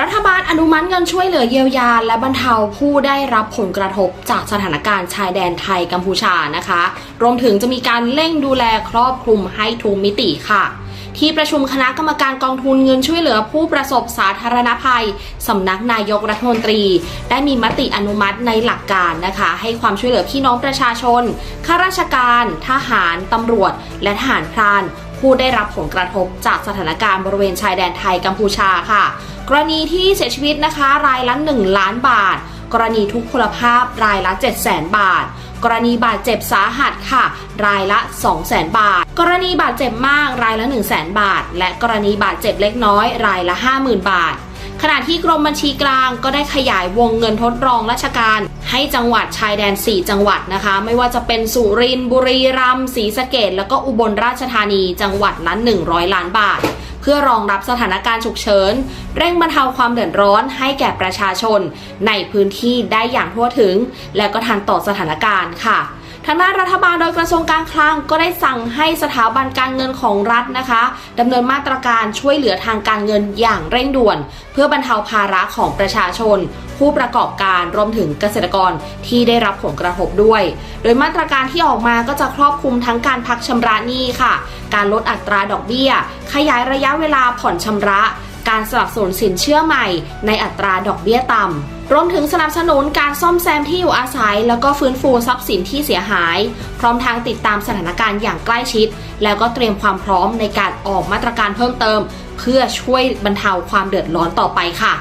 รัฐบาลอนุมัติเงินช่วยเหลือเยียวยา และบรรเทาผู้ได้รับผลกระทบจากสถานการณ์ชายแดนไทยกัมพูชานะคะ รวมถึงจะมีการเร่งดูแลครอบคลุมให้ทุกมิติค่ะ ที่ประชุมคณะกรรมการกองทุนเงินช่วยเหลือผู้ประสบสาธารณภัย สำนักนายกรัฐมนตรี ได้มีมติอนุมัติในหลักการนะคะ ให้ความช่วยเหลือพี่น้องประชาชนข้าราชการ ทหารตำรวจ และทหารพราน ผู้ได้รับผลกระทบจากสถานการณ์บริเวณชายแดนไทยกัมพูชาค่ะ กรณีที่เสียชีวิตนะคะ รายละ 1 ล้านบาท กรณีทุกพลภาพรายละ 7 0 0 0 0 0 บาท กรณีบาดเจ็บสาหัสค่ะ รายละ 2 0 0 0 0 0 บาท กรณีบาดเจ็บมากรายละ 1 0 0 0 0 0 บาท และกรณีบาดเจ็บเล็กน้อย รายละ 50,000 บาท ขณะที่กรมบัญชีกลางก็ได้ขยายวงเงินทดรองราชการ ให้จังหวัดชายแดน 4 จังหวัดนะคะ ไม่ว่าจะเป็นสุรินทร์บุรีรัมย์ศรีสะเกดแล้วก็อุบลราชธานีจังหวัดละ100 ล้านบาท เพื่อรองรับสถานการณ์ฉุกเฉิน เร่งบรรเทาความเดือดร้อนให้แก่ประชาชน ในพื้นที่ได้อย่างทั่วถึง และก็ทันต่อสถานการณ์ค่ะ ทางด้านรัฐบาลโดยกระทรวงการคลังก็ได้สั่งให้สถาบันการเงินของรัฐนะคะดำเนินมาตรการช่วยเหลือทางการเงินอย่างเร่งด่วน เพื่อบรรเทาภาระของประชาชน ผู้ประกอบการรวมถึงเกษตรกรที่ได้รับผลกระทบด้วย โดยมาตรการที่ออกมาก็จะครอบคลุมทั้งการพักชำระหนี้ค่ะ การลดอัตราดอกเบี้ย ขยายระยะเวลาผ่อนชำระ การสนับสนุนสินเชื่อใหม่ ในอัตราดอกเบี้ยต่ำ รวมถึงสนับสนุนการซ่อมแซมที่อยู่อาศัย แล้วก็ฟื้นฟูทรัพย์สินที่เสียหาย พร้อมทางติดตามสถานการณ์อย่างใกล้ชิด แล้วก็เตรียมความพร้อมในการออกมาตรการเพิ่มเติม เพื่อช่วยบรรเทาความเดือดร้อนต่อไปค่ะ